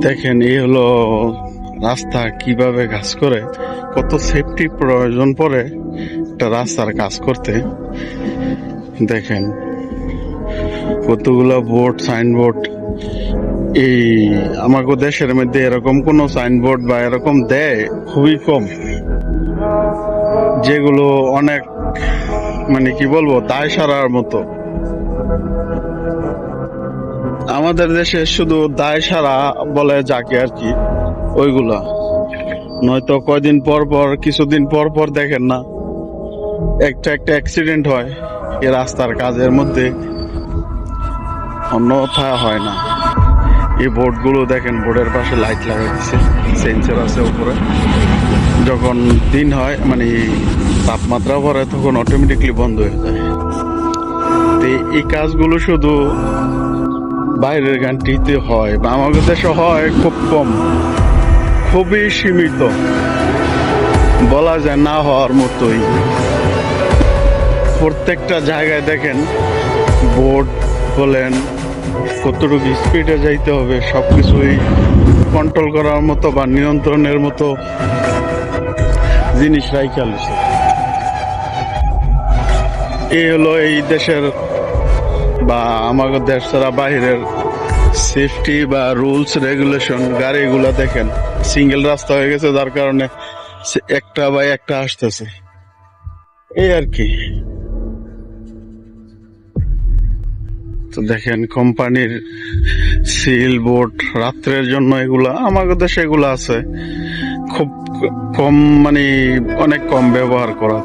দেখেন, এই হলো রাস্তা কীভাবে কাজ করে, কত সেফটি প্রয়োজন পড়ে একটা রাস্তার কাজ করতে। দেখেন, কতগুলো বোর্ড সাইনবোর্ড এই আমাকে দেশের মধ্যে এরকম কোনো সাইনবোর্ড বা এরকম দেয়, খুবই কম। যেগুলো অনেক মানে কি বলব, দায় সারার মতো। আমাদের দেশে শুধু দায় সারা বলে যাকে আর কি, ওইগুলা। নয়তো কয়দিন পর পর, কিছুদিন পর পর দেখেন না, একটা একটা অ্যাক্সিডেন্ট হয় এ রাস্তার কাজের মধ্যে। অন্যথা হয় না। এই বোর্ডগুলো দেখেন বোর্ডের পাশে লাইট লাগাই দিছে সেন্সর আছে উপরে। যখন দিন হয় মানে তাপমাত্রা পড়ে তখন অটোমেটিকলি বন্ধ হয়ে যায়। তো এই কাজগুলো শুধু বাইরের গানটিতে হয় বা আমাদের দেশে হয় খুব কম, খুবই সীমিত। বলা যায় না হওয়ার মতোই। প্রত্যেকটা জায়গায় দেখেন, বোর্ড বলেন, কতটুকু স্পিডে যাইতে হবে সব কিছুই কন্ট্রোল করার মতো বা নিয়ন্ত্রণের মতো জিনিস রাইখাল এই হলো এই দেশের বা আমাদের দেশ ছাড়া বাহিরের সেফটি বা রুলস রেগুলেশন গাড়িগুলো দেখেন সিঙ্গেল রাস্তা হয়ে গেছে, যার কারণে একটা বা একটা আসতেছে। এই আর কি। তো দেখেন কোম্পানির সিল বোর্ড রাত্রের জন্য এগুলা আমাদের দেশে এগুলো আছে। খুব কম মানে অনেক কম ব্যবহার হয়।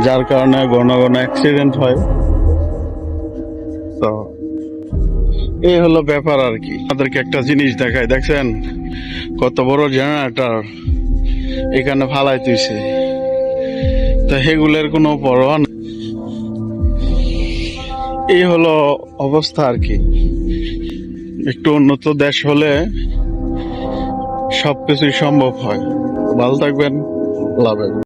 যার কারণে ঘন ঘন অ্যাক্সিডেন্ট হয়। তো এই হলো ব্যাপার আর কি। তাদেরকে একটা জিনিস দেখায় দেখছেন? কত বড় জেনারেটর এখানে ফালাই তুইছে তো সেগুলোর কোনো পরোয়া। এই হলো অবস্থা আর কি। একটু উন্নত দেশ হলে সবকিছুই সম্ভব হয়। ভালো থাকবেন লাভের